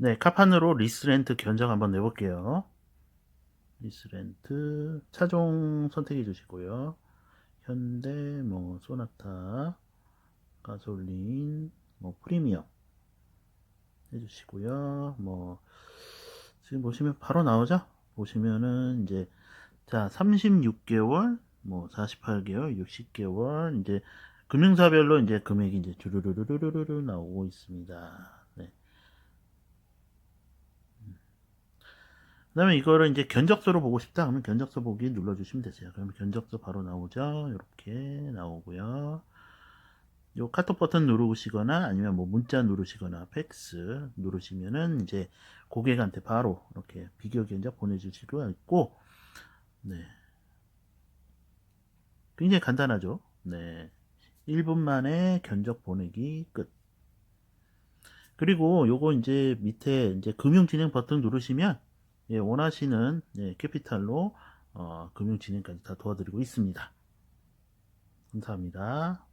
네, 카판으로 리스렌트 견적 한번 내볼게요. 리스렌트 차종 선택해 주시고요. 현대, 뭐 소나타, 가솔린, 뭐 프리미엄 해주시고요. 뭐 지금 보시면 바로 나오죠? 보시면은 이제 자 36개월, 뭐 48개월, 60개월 이제 금융사별로 이제 금액이 이제 주르르르르르 나오고 있습니다. 네. 그다음에 이거를 이제 견적서로 보고 싶다 그러면 견적서 보기 눌러주시면 되세요. 그러면 견적서 바로 나오죠. 이렇게 나오고요. 요 카톡 버튼 누르시거나 아니면 뭐 문자 누르시거나 팩스 누르시면은 이제 고객한테 바로 이렇게 비교 견적 보내줄 수가 있고, 네. 굉장히 간단하죠. 네. 1분 만에 견적 보내기 끝. 그리고 요거 이제 밑에 이제 금융진행 버튼 누르시면 예, 원하시는 예, 캐피탈로 어, 금융진행까지 다 도와드리고 있습니다. 감사합니다.